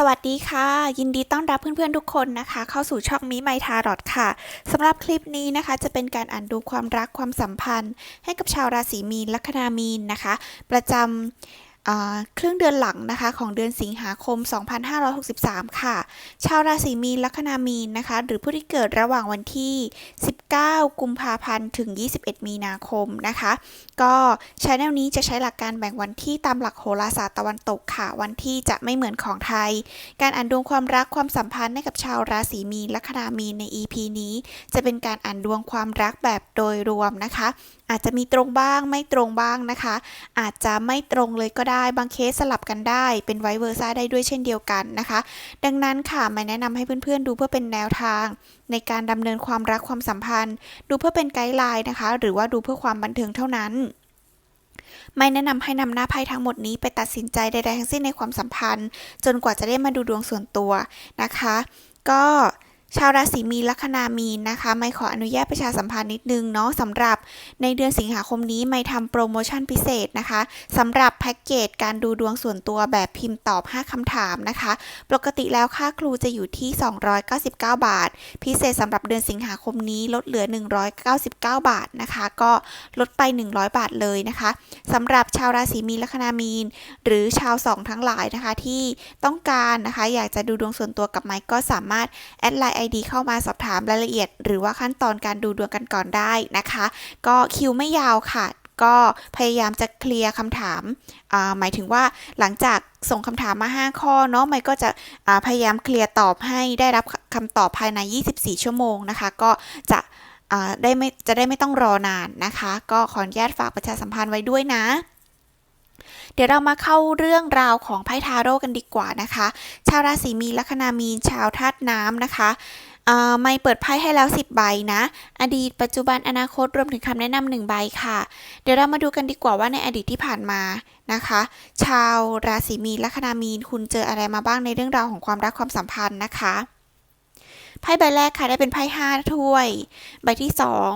สวัสดีค่ะ ยินดีต้อนรับเพื่อนๆทุกคนนะคะ เข้าสู่ช่องมิไมทารอดค่ะสำหรับคลิปนี้นะคะ จะเป็นการอ่านดูความรักความสัมพันธ์ ให้กับชาวราศีมีนลัคนามีนนะคะ ประจำ ครึ่งเดือนหลังนะคะของเดือนสิงหาคม 2563 ค่ะ ชาวราศีมีนลัคนามีนนะคะ หรือผู้ที่เกิดระหว่างวันที่ 19 กุมภาพันธ์ถึง 21 มีนาคมนะคะ ก็ช anel นี้จะใช้หลักการแบ่งวันที่ตามหลักโหราศาสตร์ตะวันตกค่ะ วันที่จะไม่เหมือนของไทย การอ่านดวงความรักความสัมพันธ์ให้กับชาวราศีมีนลัคนามีนใน EP นี้ จะเป็นการอ่านดวงความรักแบบโดยรวมนะคะ อาจจะมีตรงบ้างไม่ตรงบ้างนะคะ อาจจะไม่ตรงเลยก็ได้บางเคสสลับกันได้ เป็นไวเวอร์ซ่าได้ด้วยเช่นเดียวกันนะคะ ดังนั้นค่ะไม่แนะนำให้เพื่อนๆดูเพื่อเป็นแนวทาง ในการดำเนินความรักความสัมพันธ์ ดูเพื่อเป็นไกด์ไลน์นะคะ หรือว่าดูเพื่อความบันเทิงเท่านั้นไม่แนะนำให้นำหน้าไพ่ทั้งหมดนี้ไปตัดสินใจใดๆทั้งสิ้นในความสัมพันธ์ จนกว่าจะได้มาดูดวงส่วนตัวนะคะ ก็ ชาวราศีมีนลัคนามีนนะคะ ไม่ขออนุญาตประชาสัมพันธ์นิดนึงเนาะสำหรับในเดือนสิงหาคมนี้ไม่ทำโปรโมชั่นพิเศษนะคะสำหรับแพ็กเกจการดูดวงส่วนตัวแบบพิมพ์ตอบ 5คำถามนะคะ ปกติแล้วค่าครูจะอยู่ที่ 299 บาท พิเศษสำหรับเดือนสิงหาคมนี้ลดเหลือ 199 บาทนะคะ ก็ลดไป 100 บาทเลยนะคะสำหรับชาวราศีมีนลัคนามีน หรือชาวสองทั้งหลายนะคะที่ต้องการนะคะ อยากจะดูดวงส่วนตัวกับไมค์ก็สามารถแอดไลน์ ID เข้ามาสอบถามรายละเอียด หรือว่าขั้นตอนการดูดวงกันก่อนได้นะคะ ก็คิวไม่ยาวค่ะ ก็พยายามจะเคลียร์คำถามอ่าหมายถึงว่าหลังจากส่งคำถามมา 5 ข้อเนาะไมค์ก็จะอ่าพยายามเคลียร์ตอบให้ได้รับคำตอบภายใน 24 ชั่วโมงนะคะ ก็จะอ่าได้ไม่จะได้ไม่ต้องรอนานนะคะ ก็ขออนุญาตฝากประชาสัมพันธ์ไว้ด้วยนะ เดี๋ยวเรามาเข้าเรื่องราวของไพ่ทาโร่กันดีกว่านะคะ ชาวราศีมีนลัคนามีนชาวธาตุน้ำนะคะไม่เปิดไพ่ให้แล้ว 10 ใบนะ อดีตปัจจุบันอนาคตรวมถึงคำแนะนำหนึ่งใบค่ะ เดี๋ยวเรามาดูกันดีกว่าว่าในอดีตที่ผ่านมานะคะ ชาวราศีมีนลัคนามีนคุณเจออะไรมาบ้างในเรื่องราวของความรักความสัมพันธ์นะคะไพ่ใบแรกค่ะได้เป็นไพ่ห้าถ้วย ใบที่สอง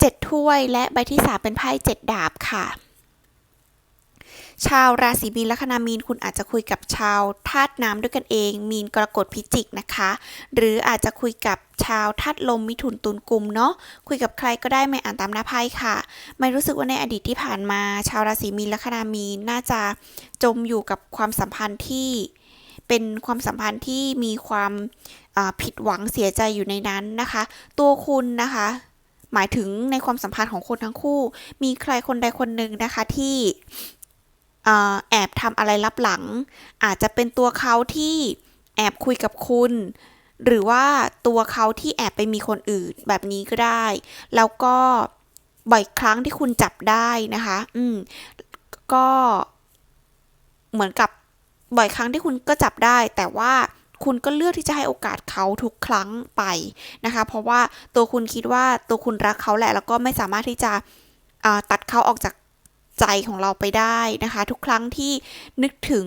เจ็ดถ้วย และใบที่สามเป็นไพ่เจ็ดดาบค่ะ ชาวราศีมีนลัคนามีนคุณอาจจะคุยกับชาวธาตุน้ำด้วยกันเอง มีนกรกฎพิจิกนะคะ หรืออาจจะคุยกับชาวธาตุลมมิถุนตุลกุมเนาะคุยกับใครก็ได้ไม่อ่านตามหน้าไพ่ค่ะ ไม่รู้สึกว่าในอดีตที่ผ่านมา ชาวราศีมีนลัคนามีนน่าจะจมอยู่กับความสัมพันธ์ที่เป็นความสัมพันธ์ที่มีความาผิดหวังเสียใจอยู่ในนั้นนะคะ ตัวคุณนะคะ หมายถึงในความสัมพันธ์ของคนทั้งคู่ มีใครคนใดคนหนึ่งนะคะที่เแอบทำอะไรลับหลัง อาจจะเป็นตัวเขาที่แอบคุยกับคุณ หรือว่าตัวเขาที่แอบไปมีคนอื่นแบบนี้ก็ได้ แล้วก็บ่อยครั้งที่คุณจับได้นะคะ อืม ก็เหมือนกับบ่อยครั้งที่คุณก็จับได้ แต่ว่าคุณก็เลือกที่จะให้โอกาสเขาทุกครั้งไปนะคะ เพราะว่าตัวคุณคิดว่าตัวคุณรักเขาแหละ แล้วก็ไม่สามารถที่จะตัดเขาออกจาก ใจของเราไปได้นะคะ ทุกครั้งที่นึกถึง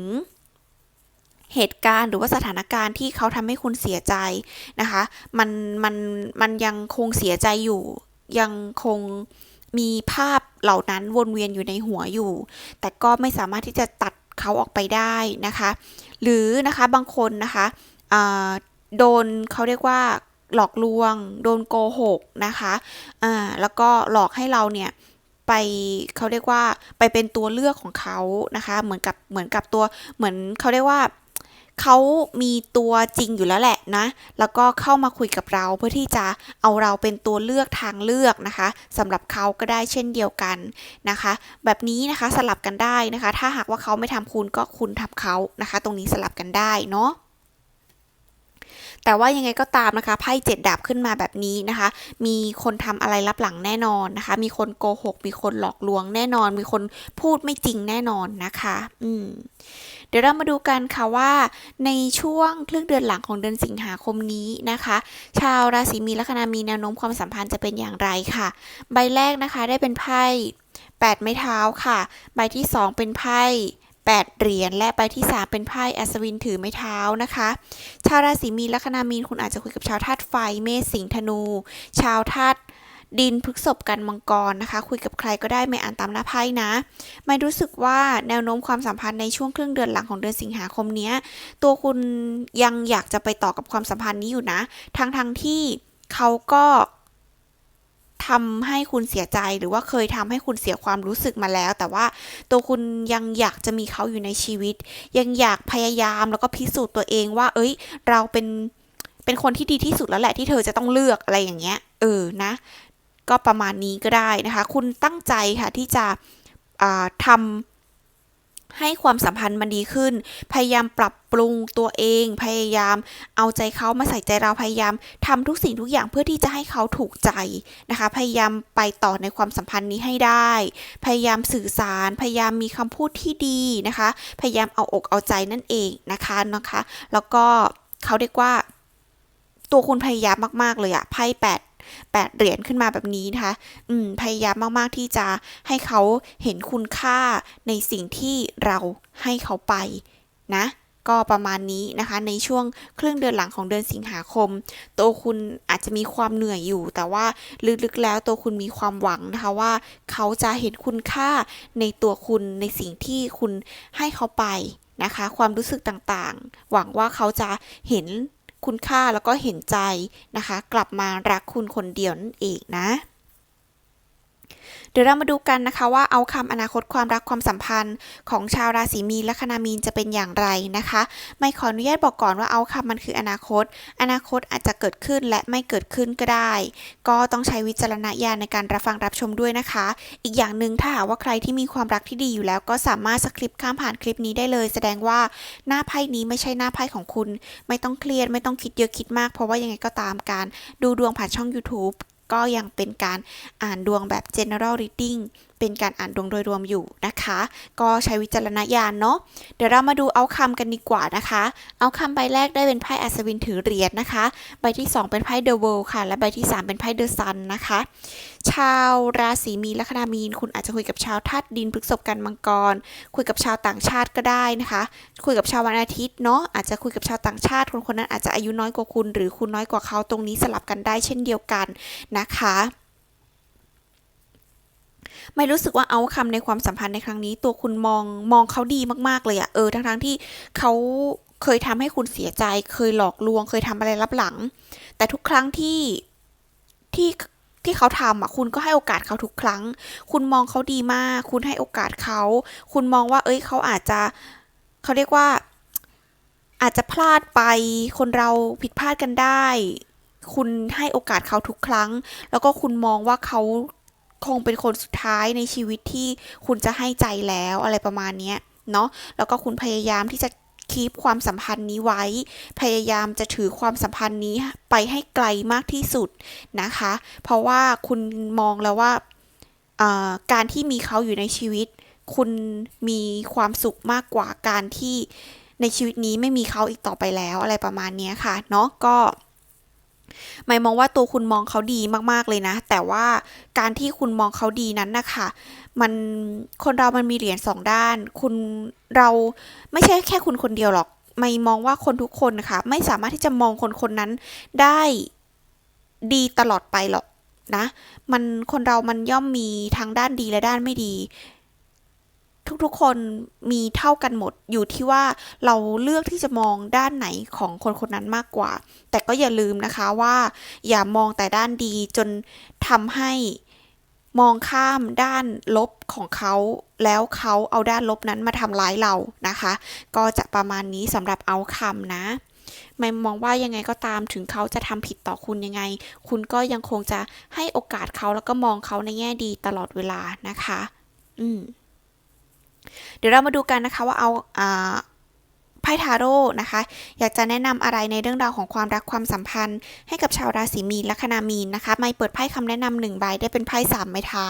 เหตุการณ์หรือว่าสถานการณ์ที่เขาทำให้คุณเสียใจนะคะ มันมันมันยังคงเสียใจอยู่ ยังคงมีภาพเหล่านั้นวนเวียนอยู่ในหัวอยู่ แต่ก็ไม่สามารถที่จะตัดเขาออกไปได้นะคะ หรือนะคะบางคนนะคะโดนเขาเรียกว่าหลอกลวง โดนโกหกนะคะอ่าแล้วก็หลอกให้เราเนี่ย ไปเขาเรียกว่าไปเป็นตัวเลือกของเขานะคะ เหมือนกับเหมือนกับตัวเหมือนเขาเรียกว่าเขามีตัวจริงอยู่แล้วแหละนะ แล้วก็เข้ามาคุยกับเราเพื่อที่จะเอาเราเป็นตัวเลือกทางเลือกนะคะสำหรับเขาก็ได้เช่นเดียวกันนะคะ แบบนี้นะคะสลับกันได้นะคะ ถ้าหากว่าเขาไม่ทำคุณก็คุณทำเขานะคะ ตรงนี้สลับกันได้เนาะ แต่ว่ายังไงก็ตามนะคะไพ่เจ็ดดาบขึ้นมาแบบนี้นะคะ มีคนทำอะไรลับหลังแน่นอนนะคะ มีคนโกหก มีคนหลอกลวงแน่นอน มีคนพูดไม่จริงแน่นอนนะคะ อืมเดี๋ยวเรามาดูกันค่ะว่าในช่วงครึ่งเดือนหลังของเดือนสิงหาคมนี้นะคะ ชาวราศีมีลัคนามีแนวโน้มความสัมพันธ์จะเป็นอย่างไรค่ะ ใบแรกนะคะได้เป็นไพ่แปดไม้เท้าค่ะ ใบที่สองเป็นไพ่ แปดเหรียญและใบที่สามเป็นไพ่อัศวินถือไม้เท้านะคะ ชาวราศีมีนลัคนามีนคุณอาจจะคุยกับชาวธาตุไฟเมษสิงห์ธนู ชาวธาตุดินพฤกษบกันมังกรนะคะ คุยกับใครก็ได้ไม่อ่านตามหน้าไพ่นะ ไม่รู้สึกว่าแนวโน้มความสัมพันธ์ในช่วงครึ่งเดือนหลังของเดือนสิงหาคมนี้ตัวคุณยังอยากจะไปต่อกับความสัมพันธ์นี้อยู่นะทั้งทั้งๆที่เขาก็ ทำให้คุณเสียใจหรือว่าเคยทำให้คุณเสียความรู้สึกมาแล้ว แต่ว่าตัวคุณยังอยากจะมีเขาอยู่ในชีวิต ยังอยากพยายามแล้วก็พิสูจน์ตัวเองว่า เอ้ย เราเป็นเป็นคนที่ดีที่สุดแล้วแหละที่เธอจะต้องเลือกอะไรอย่างเงี้ย เออนะ ก็ประมาณนี้ก็ได้นะคะ คุณตั้งใจค่ะที่จะทำ ให้ความสัมพันธ์มันดีขึ้น พยายามปรับปรุงตัวเอง พยายามเอาใจเขามาใส่ใจเราพยายามทำทุกสิ่งทุกอย่างเพื่อที่จะให้เขาถูกใจนะคะ พยายามไปต่อในความสัมพันธ์นี้ให้ได้ พยายามสื่อสาร พยายามมีคำพูดที่ดีนะคะ พยายามเอาอกเอาใจนั่นเองนะคะนะคะ แล้วก็เขาเรียกว่าตัวคุณพยายามมาก ๆ เลยอะไพ่แปด แปดเหรียญขึ้นมาแบบนี้นะคะอืมพยายามมากๆที่จะให้เขาเห็นคุณค่าในสิ่งที่เราให้เขาไปนะก็ประมาณนี้นะคะ ในช่วงครึ่งเดือนหลังของเดือนสิงหาคม ตัวคุณอาจจะมีความเหนื่อยอยู่ แต่ว่าลึกๆแล้วตัวคุณมีความหวังนะคะว่า เขาจะเห็นคุณค่าในตัวคุณในสิ่งที่คุณให้เขาไปนะคะ ความรู้สึกต่างๆ หวังว่าเขาจะเห็น คุณค่าแล้วก็เห็นใจนะคะ กลับมารักคุณคนเดียวนั่นเองนะ เดี๋ยวเรามาดูกันนะคะว่าเอาคำอนาคตความรักความสัมพันธ์ ของชาวราศีมีนและคณามีนจะเป็นอย่างไรนะคะ ไม่ขออนุญาตบอกก่อนว่าเอาคำมันคืออนาคต อนาคตอาจจะเกิดขึ้นและไม่เกิดขึ้นก็ได้ ก็ต้องใช้วิจารณญาณในการรับฟังรับชมด้วยนะคะ อีกอย่างหนึ่งถ้าหากว่าใครที่มีความรักที่ดีอยู่แล้วก็สามารถสคริปข้ามผ่านคลิปนี้ได้เลย แสดงว่าหน้าไพ่นี้ไม่ใช่หน้าไพ่ของคุณ ไม่ต้องเครียดไม่ต้องคิดเยอะคิดมาก เพราะว่ายังไงก็ตามการ ดูดวงผ่านช่อง YouTube ก็ยังเป็นการอ่านดวงแบบ general reading เป็นการอ่านดวงโดยรวมอยู่นะคะ ก็ใช้วิจารณญาณเนาะเดี๋ยวเรามาดูเอาคำกันดีกว่านะคะ เอาคำใบแรกได้เป็นไพ่อัศวินถือเหรียญนะคะ ใบที่ 2 เป็นไพ่ The World ค่ะ และใบที่ 3 เป็นไพ่ The Sun นนะคะ ชาวราศีมีนละคณามีน คุณอาจจะคุยกับชาวธาตุดินพฤษภกันมังกร คุยกับชาวต่างชาติก็ได้นะคะ คุยกับชาววันอาทิตย์เนาะอาจจะคุยกับชาวต่างชาติคนคนนั้นอาจจะอายุน้อยกว่าคุณ หรือคุณน้อยกว่าเขาตรงนี้สลับกันได้เช่นเดียวกันนะคะ ไม่รู้สึกว่าเอาคำในความสัมพันธ์ในครั้งนี้ ตัวคุณมองมองเขาดีมากๆเลยอะเออทั้งๆที่เขาเคยทำให้คุณเสียใจ เคยหลอกลวง เคยทำอะไรลับหลัง แต่ทุกครั้งที่ที่ที่เขาทำอะคุณก็ให้โอกาสเขาทุกครั้ง คุณมองเขาดีมาก คุณให้โอกาสเขา คุณมองว่า เอ้ยเขาอาจจะเขาเรียกว่า อาจจะพลาดไป คนเราผิดพลาดกันได้ คุณให้โอกาสเขาทุกครั้ง แล้วก็คุณมองว่าเขา คงเป็นคนสุดท้ายในชีวิตที่คุณจะให้ใจแล้วอะไรประมาณนี้เนาะแล้วก็คุณพยายามที่จะคีปความสัมพันธ์นี้ไว้ พยายามจะถือความสัมพันธ์นี้ไปให้ไกลมากที่สุดนะคะ เพราะว่าคุณมองแล้วว่าการที่มีเขาอยู่ในชีวิต คุณมีความสุขมากกว่าการที่ในชีวิตนี้ไม่มีเขาอีกต่อไปแล้วอะไรประมาณนี้ค่ะ เนาะก็ หมายมองว่าตัวคุณมองเขาดีมากๆเลยนะ แต่ว่าการที่คุณมองเขาดีนั้นนะคะมันคนเรามันมีเหรียญสองด้าน คุณเราไม่ใช่แค่คุณคนเดียวหรอก ไม่มองว่าคนทุกคนนะคะไม่สามารถที่จะมองคนคนนั้นได้ดีตลอดไปหรอกนะ มันคนเรามันย่อมมีทั้งด้านดีและด้านไม่ดี ทุกๆคนมีเท่ากันหมด อยู่ที่ว่าเราเลือกที่จะมองด้านไหนของคนคนนั้นมากกว่า แต่ก็อย่าลืมนะคะว่า อย่ามองแต่ด้านดีจนทำให้มองข้ามด้านลบของเขา แล้วเขาเอาด้านลบนั้นมาทำร้ายเรานะคะ ก็จะประมาณนี้สำหรับเอาคำนะไม่มองว่ายังไงก็ตามถึงเขาจะทำผิดต่อคุณยังไง คุณก็ยังคงจะให้โอกาสเขาแล้วก็มองเขาในแง่ดีตลอดเวลานะคะ อืม เดี๋ยวเรามาดูกันนะคะว่าเอาไพ่ทาโร่นะคะ อยากจะแนะนำอะไรในเรื่องราวของความรักความสัมพันธ์ ให้กับชาวราศีมีนและคณามีนนะคะ ไม่เปิดไพ่คำแนะนำหนึ่งใบได้เป็นไพ่สามไม้เท้า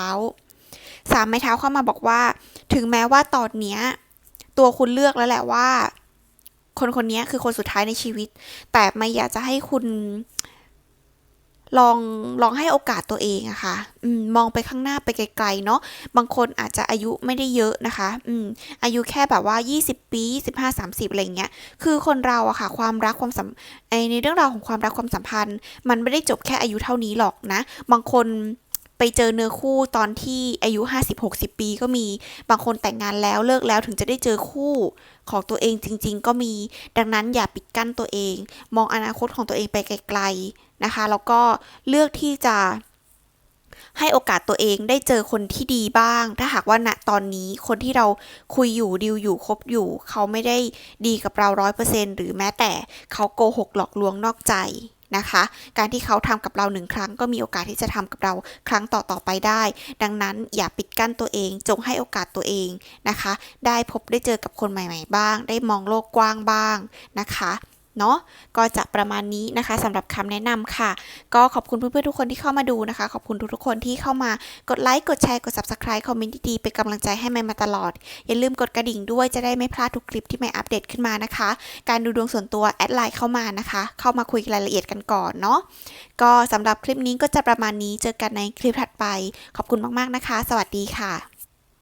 สามไม้เท้าเข้ามาบอกว่า ถึงแม้ว่าตอนเนี้ยตัวคุณเลือกแล้วแหละว่า คนคนนี้คือคนสุดท้ายในชีวิต แต่ไม่อยากจะให้คุณ ลองลองให้โอกาสตัวเองอะค่ะมองไปข้างหน้าไปไกลๆเนาะบางคนอาจจะอายุไม่ได้เยอะนะคะอืมอายุแค่แบบว่า 20 ปี 15 30อะไรเงี้ยคือคนเราอะค่ะ ความรักความสัมในเรื่องราวของความรักความสัมพันธ์ มันไม่ได้จบแค่อายุเท่านี้หรอกนะ บางคนไปเจอเนื้อคู่ตอนที่อายุ 50-60 ปีก็มี บางคนแต่งงานแล้วเลิกแล้วถึงจะได้เจอคู่ของตัวเองจริง ๆ ก็มี ดังนั้นอย่าปิดกั้นตัวเอง มองอนาคตของตัวเองไปไกล นะคะแล้วก็เลือกที่จะให้โอกาสตัวเองได้เจอคนที่ดีบ้าง ถ้าหากว่าณตอนนี้คนที่เราคุยอยู่ดิวอยู่คบอยู่ เขาไม่ได้ดีกับเราร้อยเปอร์เซ็นหรือแม้แต่เขาโกหกหลอกลวงนอกใจนะคะ การที่เขาทำกับเราหนึ่งครั้ง ก็มีโอกาสที่จะทำกับเราครั้งต่อๆไปได้ ดังนั้นอย่าปิดกั้นตัวเอง จงให้โอกาสตัวเองนะคะ ได้พบได้เจอกับคนใหม่ ๆ บ้าง ได้มองโลกกว้างบ้างนะคะ เนาะก็จะประมาณนี้นะคะสำหรับคำแนะนำค่ะ ก็ขอบคุณเพื่อนๆทุกคนที่เข้ามาดูนะคะ ขอบคุณทุกๆคนที่เข้ามากดไลค์กดแชร์กด subscribe คอมเมนต์ดีๆเป็นกำลังใจให้แม่มาตลอด อย่าลืมกดกระดิ่งด้วยจะได้ไม่พลาดทุกคลิปที่แม่อัปเดตขึ้นมานะคะ การดูดวงส่วนตัวแอดไลน์เข้ามานะคะ เข้ามาคุยรายละเอียดกันก่อนเนาะก็สำหรับคลิปนี้ก็จะประมาณนี้เจอกันในคลิปถัดไป ขอบคุณมากๆนะคะ สวัสดีค่ะ